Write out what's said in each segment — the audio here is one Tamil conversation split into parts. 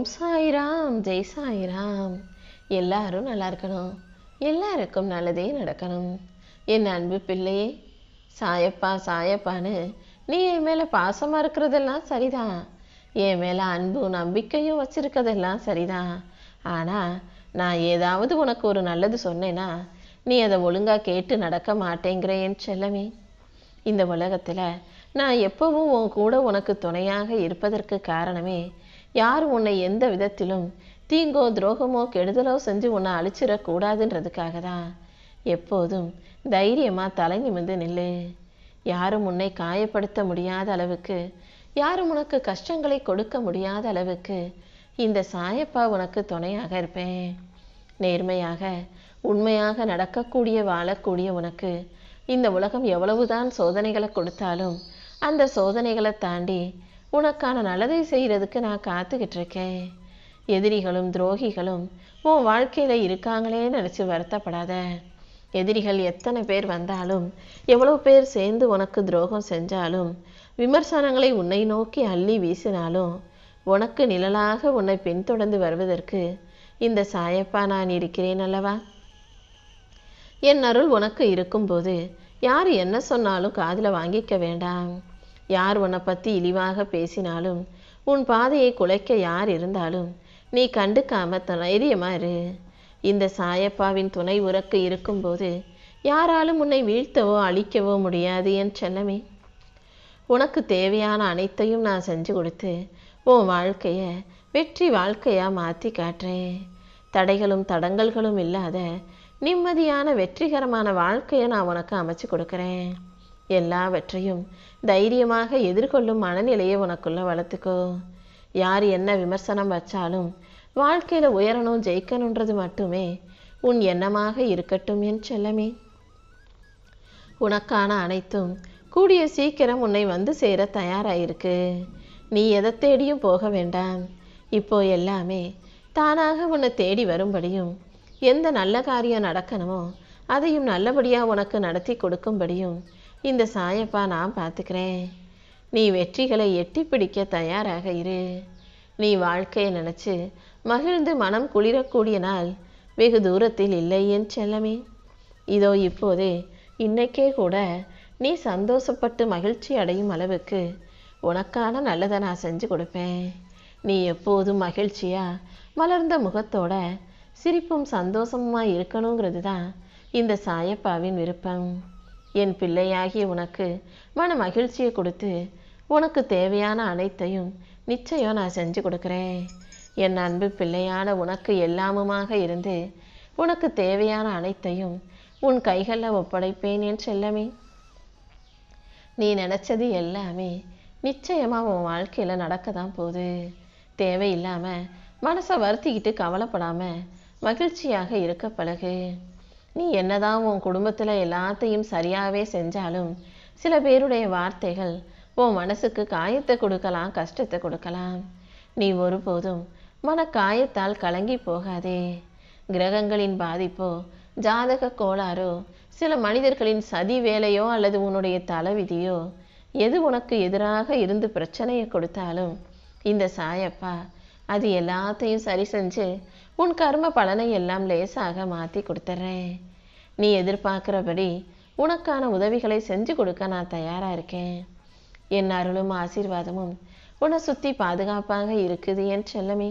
ஓம் சாய்ராம் ஜெய் சாய்ராம். எல்லாரும் நல்லா இருக்கணும். எல்லாருக்கும் நல்லதே நடக்கணும். என் அன்பு பிள்ளையே சாயப்பா சாயப்பான்னு நீ என் மேலே பாசமாக இருக்கிறதெல்லாம் சரிதான். என் மேலே அன்பும் நம்பிக்கையும் வச்சிருக்கதெல்லாம் சரிதான். ஆனால் நான் ஏதாவது உனக்கு ஒரு நல்லது சொன்னேன்னா நீ அதை ஒழுங்காக கேட்டு நடக்க மாட்டேங்கிற என் செல்லமே. இந்த உலகத்தில் நான் எப்பவும் உன் கூட உனக்கு துணையாக இருப்பதற்கு காரணமே யார் உன்னை எந்த விதத்திலும் தீங்கோ துரோகமோ கெடுதலோ செஞ்சு உன்னை அழிச்சிடக்கூடாதுன்றதுக்காக தான் எப்போதும் தைரியமாக தலை நிமிந்து நில்லு. யாரும் உன்னை காயப்படுத்த முடியாத அளவுக்கு யாரும் உனக்கு கஷ்டங்களை கொடுக்க முடியாத அளவுக்கு இந்த சாயப்பா உனக்கு துணையாக இருப்பேன். நேர்மையாக உண்மையாக நடக்கக்கூடிய வாழக்கூடிய உனக்கு இந்த உலகம் எவ்வளவுதான் சோதனைகளை கொடுத்தாலும் அந்த சோதனைகளை தாண்டி உனக்கான நல்லதை செய்கிறதுக்கு நான் காத்துக்கிட்டு இருக்கேன் எதிரிகளும் துரோகிகளும் உன் வாழ்க்கையில் இருக்காங்களேன்னு நினச்சி வருத்தப்படாத. எதிரிகள் எத்தனை பேர் வந்தாலும் எவ்வளோ பேர் சேர்ந்து உனக்கு துரோகம் செஞ்சாலும் விமர்சனங்களை உன்னை நோக்கி அள்ளி வீசினாலும் உனக்கு நிழலாக உன்னை பின்தொடர்ந்து வருவதற்கு இந்த சாயப்பா நான் இருக்கிறேன் அல்லவா? என் அருள் உனக்கு இருக்கும்போது யார் என்ன சொன்னாலும் காதில் வாங்கிக்க வேண்டாம். யார் உன்னை பற்றி இழிவாக பேசினாலும் உன் பாதையை குலைக்க யார் இருந்தாலும் நீ கண்டுக்காம தைரியமா இரு. இந்த சாயப்பாவின் துணை உறக்கு இருக்கும்போது யாராலும் உன்னை வீழ்த்தவோ அழிக்கவோ முடியாது என் செல்லமே. உனக்கு தேவையான அனைத்தையும் நான் செஞ்சு கொடுத்து உன் வாழ்க்கையை வெற்றி வாழ்க்கையாக மாற்றி காட்டுறேன். தடைகளும் தடங்கல்களும் இல்லாத நிம்மதியான வெற்றிகரமான வாழ்க்கையை நான் உனக்கு அமைச்சு கொடுக்குறேன். எல்லாவற்றையும் தைரியமாக எதிர்கொள்ளும் மனநிலையை உனக்குள்ள வளர்த்துக்கோ. யார் என்ன விமர்சனம் வச்சாலும் வாழ்க்கையில் உயரணும் ஜெயிக்கணுன்றது மட்டுமே உன் எண்ணமாக இருக்கட்டும் என் செல்லமே. உனக்கான அனைத்தும் கூடிய சீக்கிரம் உன்னை வந்து சேர தயாராயிருக்கு. நீ எதை தேடியும் போக வேண்டாம். இப்போ எல்லாமே தானாக உன்னை தேடி வரும்படியும் எந்த நல்ல காரியம் நடக்கணுமோ அதையும் நல்லபடியாக உனக்கு நடத்தி கொடுக்கும்படியும் இந்த சாயப்பா நான் பார்த்துக்கிறேன் நீ வெற்றிகளை எட்டி பிடிக்க தயாராக இரு. நீ வாழ்க்கையை நினச்சி மகிழ்ந்து மனம் குளிரக்கூடிய நாள் வெகு தூரத்தில் இல்லை என் செல்லமே. இதோ இப்போதே இன்னைக்கே கூட நீ சந்தோஷப்பட்டு மகிழ்ச்சி அடையும் அளவுக்கு உனக்கான நல்லதை நான் செஞ்சு கொடுப்பேன். நீ எப்போதும் மகிழ்ச்சியாக மலர்ந்த முகத்தோட சிரிப்பும் சந்தோஷமா இருக்கணுங்கிறது தான் இந்த சாயப்பாவின் விருப்பம். என் பிள்ளையாகி உனக்கு மன மகிழ்ச்சியை கொடுத்து உனக்கு தேவையான அனைத்தையும் நிச்சயம் நான் செஞ்சு கொடுக்குறேன். என் அன்பு பிள்ளையான உனக்கு எல்லாமுமாக இருந்து உனக்கு தேவையான அனைத்தையும் உன் கைகளில் ஒப்படைப்பேன் என் செல்லமே. நீ நினச்சது எல்லாமே நிச்சயமாக உன் வாழ்க்கையில் நடக்க தான் போகுது. தேவையில்லாமல் மனசை வருத்திக்கிட்டு கவலைப்படாமல் மகிழ்ச்சியாக இருக்க பழகு. நீ என்னதான் உன் குடும்பத்தில் எல்லாத்தையும் சரியாகவே செஞ்சாலும் சில பேருடைய வார்த்தைகள் உன் மனசுக்கு காயத்தை கொடுக்கலாம் கஷ்டத்தை கொடுக்கலாம். நீ ஒருபோதும் மன காயத்தால் கலங்கி போகாதே. கிரகங்களின் பாதிப்போ ஜாதக கோளாறோ சில மனிதர்களின் சதி வேலையோ அல்லது உன்னுடைய தலைவிதியோ எது உனக்கு எதிராக இருந்து பிரச்சனையை கொடுத்தாலும் இந்த சாயப்பா அது எல்லாத்தையும் சரி செஞ்சு உன் கர்ம பலனை எல்லாம் லேசாக மாற்றி கொடுத்துட்றேன் நீ எதிர்பார்க்குறபடி உனக்கான உதவிகளை செஞ்சு கொடுக்க நான் தயாராக இருக்கேன். என் அருளும் ஆசீர்வாதமும் உன்னை சுற்றி பாதுகாப்பாக இருக்குது என் செல்லமே.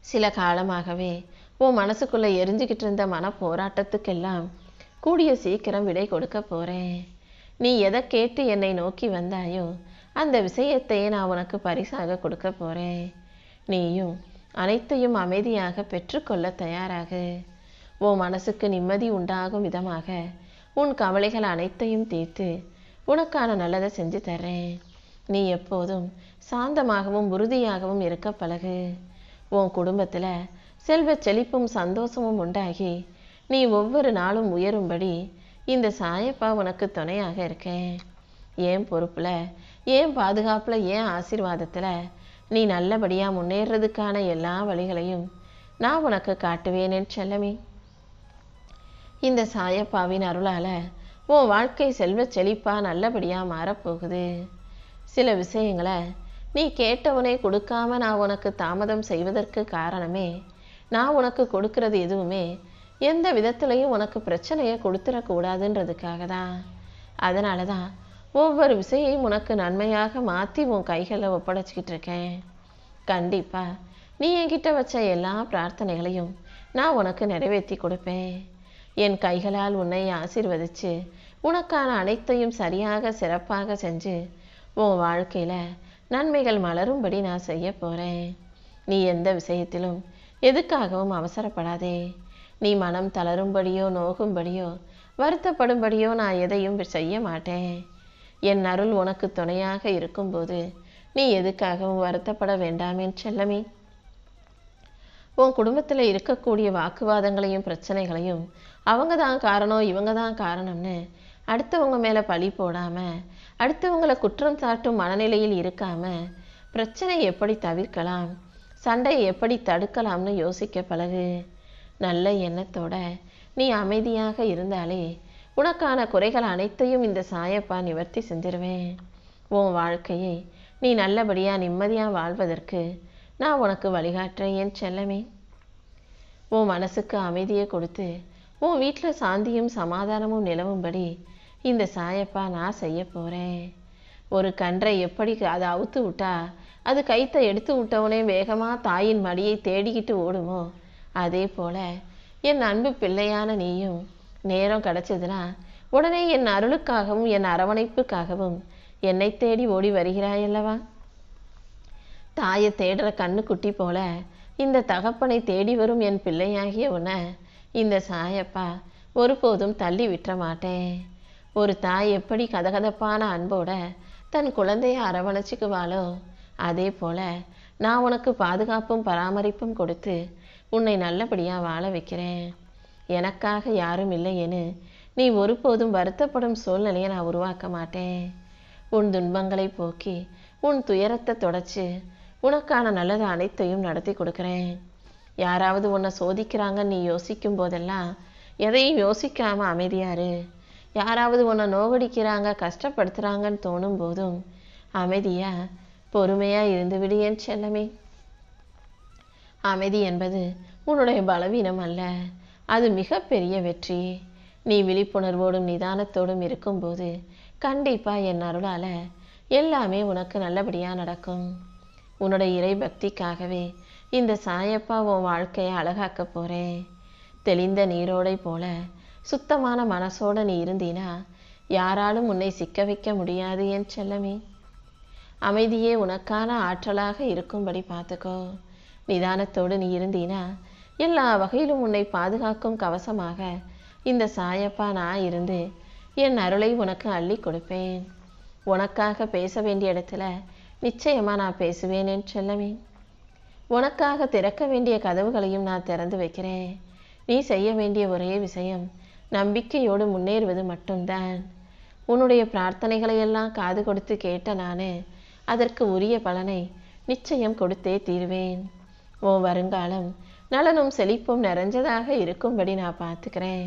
சில காலமாகவே உன் மனசுக்குள்ளே எரிஞ்சுக்கிட்டு இருந்த மன போராட்டத்துக்கெல்லாம் கூடிய சீக்கிரம் விடை கொடுக்க போகிறேன் நீ எதை கேட்டு என்னை நோக்கி வந்தாயோ அந்த விஷயத்தையே நான் உனக்கு பரிசாக கொடுக்க போகிறேன் நீயும் அனைத்தையும் அமைதியாக பெற்றுக்கொள்ள தயாராகு. உன் மனசுக்கு நிம்மதி உண்டாகும் விதமாக உன் கவலைகள் அனைத்தையும் தீர்த்து உனக்கான நல்லதை செஞ்சு தர்றேன். நீ எப்போதும் சாந்தமாகவும் உறுதியாகவும் இருக்க பழகு. உன் குடும்பத்தில் செல்வ செழிப்பும் சந்தோஷமும் உண்டாகி நீ ஒவ்வொரு நாளும் உயரும்படி இந்த சாயப்பா உனக்கு துணையாக இருக்கேன். ஏன் பொறுப்பில் ஏன் பாதுகாப்பில் ஏன் ஆசீர்வாதத்தில் நீ நல்லபடியாக முன்னேறதுக்கான எல்லா வழிகளையும் நான் உனக்கு காட்டுவேன் என் செல்லமே. இந்த சாயப்பாவின் அருளால் உன் வாழ்க்கை செல்வ செழிப்பாக நல்லபடியாக மாறப்போகுது. சில விஷயங்களை நீ கேட்டவனே கொடுக்காம நான் உனக்கு தாமதம் செய்வதற்கு காரணமே நான் உனக்கு கொடுக்கறது எதுவுமே எந்த விதத்துலையும் உனக்கு பிரச்சனையை கொடுத்துடக்கூடாதுன்றதுக்காக தான் அதனால தான் ஒவ்வொரு விஷயையும் உனக்கு நன்மையாக மாற்றி உன் கைகளில் ஒப்படைச்சிக்கிட்டு இருக்கேன். கண்டிப்பாக நீ என்கிட்ட வச்ச எல்லா பிரார்த்தனைகளையும் நான் உனக்கு நிறைவேற்றி கொடுப்பேன். என் கைகளால் உன்னை ஆசிர்வதித்து உனக்கான அனைத்தையும் சரியாக சிறப்பாக செஞ்சு உன் வாழ்க்கையில் நன்மைகள் மலரும்படி நான் செய்ய போகிறேன் நீ எந்த விஷயத்திலும் எதுக்காகவும் அவசரப்படாதே. நீ மனம் தளரும்படியோ நோகும்படியோ வருத்தப்படும்படியோ நான் எதையும் செய்ய மாட்டேன். என் அருள் உனக்கு துணையாக இருக்கும்போது நீ எதுக்காகவும் வருத்தப்பட வேண்டாமேன் செல்லமே. உன் குடும்பத்தில் இருக்கக்கூடிய வாக்குவாதங்களையும் பிரச்சனைகளையும் அவங்க தான் காரணம் இவங்க தான் காரணம்னு அடுத்தவங்க மேலே பழி போடாமல் அடுத்தவங்களை குற்றம் சாட்டும் மனநிலையில் இருக்காமல் பிரச்சனை எப்படி தவிர்க்கலாம் சண்டையை எப்படி தடுக்கலாம்னு யோசிக்க பழகு. நல்ல எண்ணத்தோட நீ அமைதியாக இருந்தாலே உனக்கான குறைகள் அனைத்தையும் இந்த சாயப்பா நிவர்த்தி செஞ்சிருவேன். உன் வாழ்க்கையை நீ நல்லபடியாக நிம்மதியாக வாழ்வதற்கு நான் உனக்கு வழிகாட்டுறேன் என் செல்லமே. உன் மனசுக்கு அமைதியை கொடுத்து உன் வீட்டில் சாந்தியும் சமாதானமும் நிலவும்படி இந்த சாயப்பா நான் செய்ய போகிறேன் ஒரு கன்றை எப்படி அதை அவுத்து விட்டா அது கைத்தை எடுத்து விட்டவுனே வேகமாக தாயின் மடியை தேடிக்கிட்டு ஓடுமோ அதே போல என் அன்பு பிள்ளையான நீயும் நேரம் கிடைச்சதுன்னா உடனே என் அருளுக்காகவும் என் அரவணைப்புக்காகவும் என்னை தேடி ஓடி வருகிறாயல்லவா தாயை தேடுற கண்ணுக்குட்டி போல இந்த தகப்பனை தேடி வரும் என் பிள்ளையாகிய உன்னை இந்த சாயப்பா ஒருபோதும் தள்ளி விட்டுற மாட்டேன். ஒரு தாய் எப்படி கதகதப்பான அன்போட தன் குழந்தைய அரவணைச்சிக்குவாளோ அதே போல நான் உனக்கு பாதுகாப்பும் பராமரிப்பும் கொடுத்து உன்னை நல்லபடியாக வாழ வைக்கிறேன். எனக்காக யாரும் இல்லையேன்னு நீ ஒருபோதும் வருத்தப்படும் சூழ்நிலையை நான் உருவாக்க மாட்டேன். உன் துன்பங்களை போக்கி உன் துயரத்தை தொடச்சு உனக்கான நல்லது அனைத்தையும் நடத்தி கொடுக்குறேன். யாராவது உன்னை சோதிக்கிறாங்கன்னு நீ யோசிக்கும் போதெல்லாம் எதையும் யோசிக்காம அமைதியாரு யாராவது உன்னை நோகடிக்கிறாங்க கஷ்டப்படுத்துறாங்கன்னு தோணும் போதும் அமைதியா பொறுமையா இருந்து விடியேன் செல்லமே. அமைதி என்பது உன்னுடைய பலவீனம் அல்ல. அது மிகப்பெரிய வெற்றி. நீ விழிப்புணர்வோடும் நிதானத்தோடும் இருக்கும்போது கண்டிப்பாக என் அருளால எல்லாமே உனக்கு நல்லபடியாக நடக்கும். உன்னோட இறை பக்திக்காகவே இந்த சாயப்பா உன் வாழ்க்கையை அழகாக்க போகிறேன் தெளிந்த நீரோடை போல சுத்தமான மனசோட நீ இருந்தீனா யாராலும் உன்னை சிக்க வைக்க முடியாது என் செல்லமே. அமைதியே உனக்கான ஆற்றலாக இருக்கும்படி பார்த்துக்கோ. நிதானத்தோடு நீ இருந்தீனா எல்லா வகையிலும் உன்னை பாதுகாக்கும் கவசமாக. இந்த சாயப்பா நான் இருந்து என் அருளை உனக்கு அள்ளி கொடுப்பேன். உனக்காக பேச வேண்டிய இடத்துல நிச்சயமா நான் பேசுவேன் என் செல்லமே. உனக்காக திறக்க வேண்டிய கதவுகளையும் நான் திறந்து வைக்கிறேன். நீ செய்ய வேண்டிய ஒரே விஷயம் நம்பிக்கையோடு முன்னேறுவது மட்டும்தான். உன்னுடைய பிரார்த்தனைகளை எல்லாம் காது கொடுத்து கேட்ட நான் அதற்கு உரிய பலனை நிச்சயம் கொடுத்தே தீர்வேன். ஓ வருங்காலம் நலனும் செழிப்பும் நிறைஞ்சதாக இருக்கும்படி நான் பார்த்துக்கிறேன்.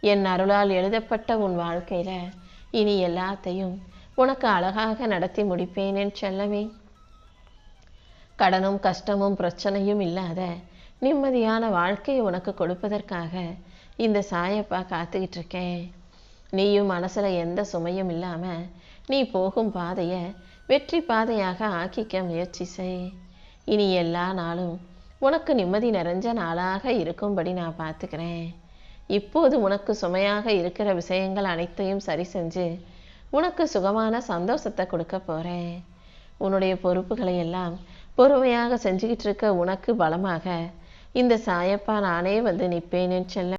என் அருளால் எழுதப்பட்ட உன் வாழ்க்கையில் இனி எல்லாத்தையும் உனக்கு அழகாக நடத்தி முடிப்பேன் என் செல்லமே. கடனும் கஷ்டமும் பிரச்சனையும் இல்லாத நிம்மதியான வாழ்க்கையை உனக்கு கொடுப்பதற்காக இந்த சாயப்பா காத்துக்கிட்டு இருக்கேன். நீயும் மனசில் எந்த சுமையும் இல்லாமல் நீ போகும் பாதையை வெற்றி பாதையாக ஆக்கிக்க முயற்சி செய். இனி எல்லா நாளும் உனக்கு நிம்மதி நிறைஞ்ச நாளாக இருக்கும்படி நான் பார்த்துக்கிறேன். இப்போது உனக்கு சுமையாக இருக்கிற விஷயங்கள் அனைத்தையும் சரி செஞ்சு உனக்கு சுகமான சந்தோஷத்தை கொடுக்க போறேன். உன்னுடைய பொறுப்புகளை எல்லாம் பொறுமையாக செஞ்சுக்கிட்டு இருக்க உனக்கு பலமாக. இந்த சாயப்பா நானே வந்து நிற்பேன்னு செல்ல